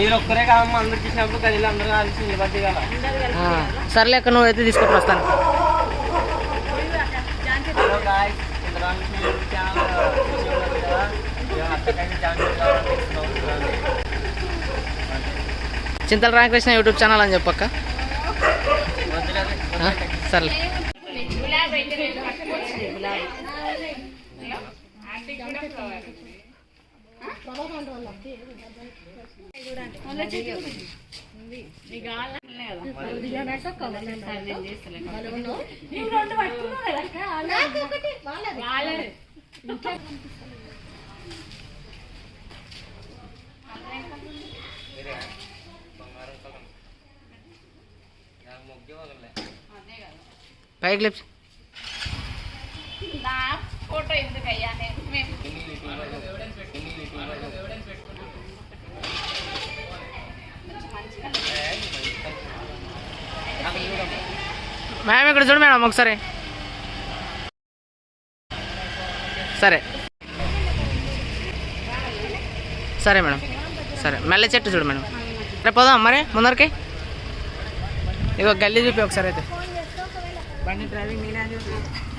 మీరు ఒక్కరే కాదమ్మా అందరు చేసినప్పుడు గదిలో అందరూ కలిసి నిలబడి సర్లే అక్క నువ్వైతే తీసుకుంటూ వస్తాను. చింతల రామకృష్ణ యూట్యూబ్ ఛానల్ అని చెప్పక్క. సర్లే. మీరే పైకి లేపు. నా ఫోటో ఎందుకయ్యా నేను? మేడం ఇక్కడ చూడు మేడం ఒకసారి. సరే. సరే మేడం. సరే. మెల్ల చెట్టు చూడు మేడం. రేపు పోదాం మరి ముందరికి? ఇగో గల్లీ చూపి ఒకసారి అయితే. బండి డ్రైవింగ్ నేనే.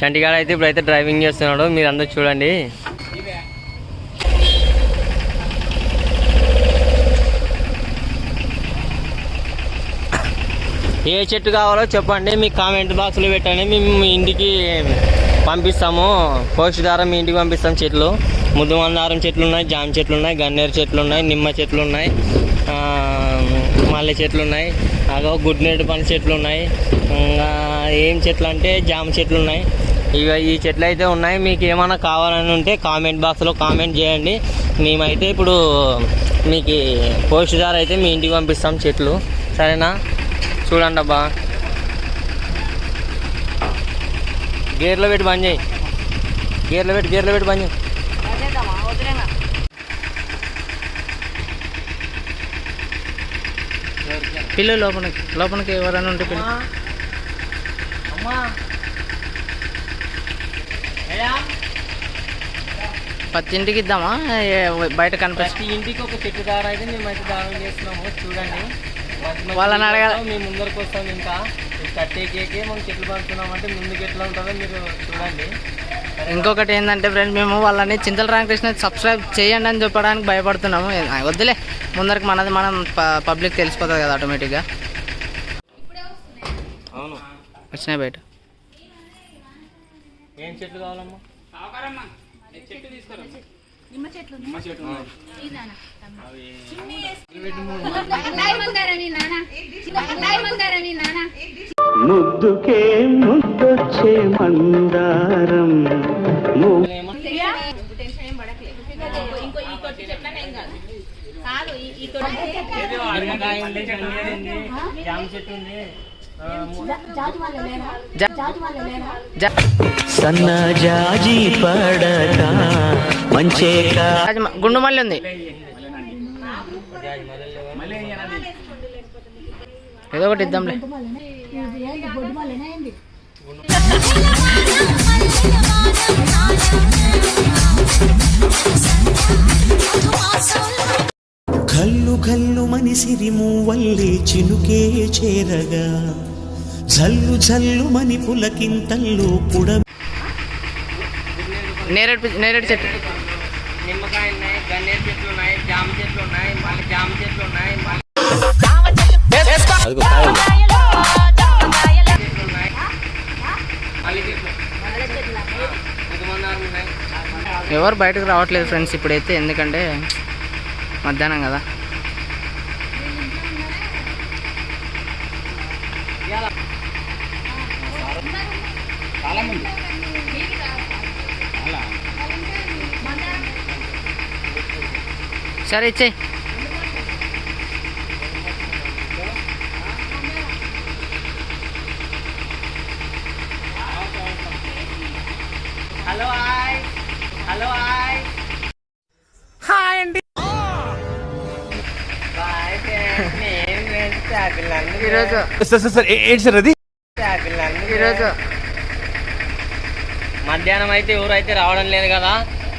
చంటిగాడ అయితే ఇప్పుడైతే డ్రైవింగ్ చేస్తున్నాడు. మీరు అందరు చూడండి. ఏ చెట్టు కావాలో చెప్పండి. మీ కామెంట్ బాక్స్లో పెట్టండి. మేము మీ ఇంటికి పంపిస్తాము. పోస్ట్ ద్వారా మీ ఇంటికి పంపిస్తాం చెట్లు. ముద్దు మందారం చెట్లు ఉన్నాయి జామ చెట్లు ఉన్నాయి గన్నేరు చెట్లు ఉన్నాయి నిమ్మ చెట్లు ఉన్నాయి. మల్లె చెట్లు ఉన్నాయి. అగో గుడ్నేటి పండు చెట్లు ఉన్నాయి. ఇంకా ఏం చెట్లు అంటే జామ చెట్లు ఉన్నాయి. ఇక ఈ చెట్లు అయితే ఉన్నాయి. మీకు ఏమైనా కావాలని ఉంటే కామెంట్ బాక్స్లో కామెంట్ చేయండి. మేమైతే ఇప్పుడు మీకు పోస్ట్ ద్వారా అయితే మీ ఇంటికి పంపిస్తాం చెట్లు. సరేనా? చూడండి అబ్బా. గేర్లో పెట్టి బంద్ చేయి. గేర్లో పెట్టి గేర్లో పెట్టి బంద్ చేయి. పిల్లు లోపలికి లోపలికి ఎవరైనా ఉంటే పిల్లు. అమ్మా. పత్తి ఇంటికి ఇద్దామా? బయట కనిపిస్తుంది ఇంటికి ఒక చెట్టు దార అయితే మేమైతే దానం చేస్తున్నాము చూడండి. వాళ్ళని అడగాలి. మేము ముందరకు వస్తాం ఇంకా. కట్టే కేకే మనం చెట్లు పంచుతున్నాం అంటే ముందుకు ఎట్లా ఉంటుందో మీరు చూడండి. ఇంకొకటి ఏంటంటే ఫ్రెండ్స్ మేము వాళ్ళని చింతల రామకృష్ణ సబ్స్క్రైబ్ చేయండి అని చెప్పడానికి భయపడుతున్నాము. వద్దులే ముందరికి మనది మనం పబ్లిక్ తెలిసిపోతుంది కదా ఆటోమేటిక్గా అవును. వచ్చినాయి బయట. ఏం చెట్లు కావాలమ్మా? నాన్న ముద్దుకే ముద్దొచ్చే మందారం. సన్న జాజి పడక మంచే గుండు మళ్ళీ ఉంది. ఏదో ఒకటి ఇద్దాంలే. కల్లు కల్లు మనిసిరి మూవల్లి చినుకే చేరగా. జల్లు జల్లు మని పులకింతల్లు పుడ నేరేడు నేరేడు చెట్టు. నిమ్మకాయ ఉన్నాయి గన్నేరు చెట్లు ఉన్నాయి జామ చెట్లు ఉన్నాయి మళ్ళీ జామ చెట్లు ఉన్నాయి మళ్ళీ ఎవరు బయటకు రావట్లేదు ఫ్రెండ్స్ ఇప్పుడైతే ఎందుకంటే మధ్యాహ్నం కదా. సరే ఇచ్చే హలో హలో హాయ్. హాయ్ అండి. బాయ్ ఫ్రెండ్స్ నేను ఫ్రెండ్స్ చాపిల్లందు ఈరోజు సార్ సార్ ఏంటి సార్ అది? చాపిల్లందు ఈరోజు మధ్యాహ్నం అయితే ఎవరైతే రావడం లేదు కదా.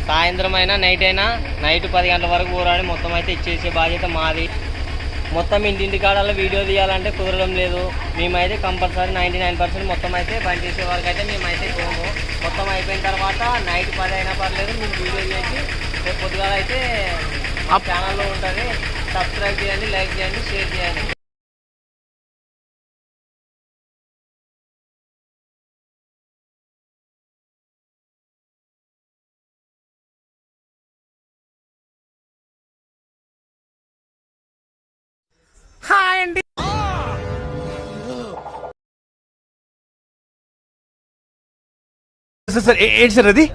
సాయంత్రం అయినా నైట్ అయినా నైట్ పది గంటల వరకు పోరాడి మొత్తం అయితే ఇచ్చేసే బాధ్యత మాది. మొత్తం ఇంటింటి కాడాలో వీడియో తీయాలంటే కుదరడం లేదు. మేమైతే కంపల్సరీ నైంటీ నైన్ పర్సెంట్ మొత్తం అయితే బంద్ చేసే వరకు అయితే మేమైతే పోము. మొత్తం అయిపోయిన తర్వాత నైట్ పది అయినా పర్లేదు మేము వీడియో చేసి రేపు పొద్దుగాల అయితే మా ఛానల్లో ఉంటుంది. సబ్స్క్రైబ్ చేయండి లైక్ చేయండి షేర్ చేయండి. సార్ సార్ ఏంటి సార్ అది?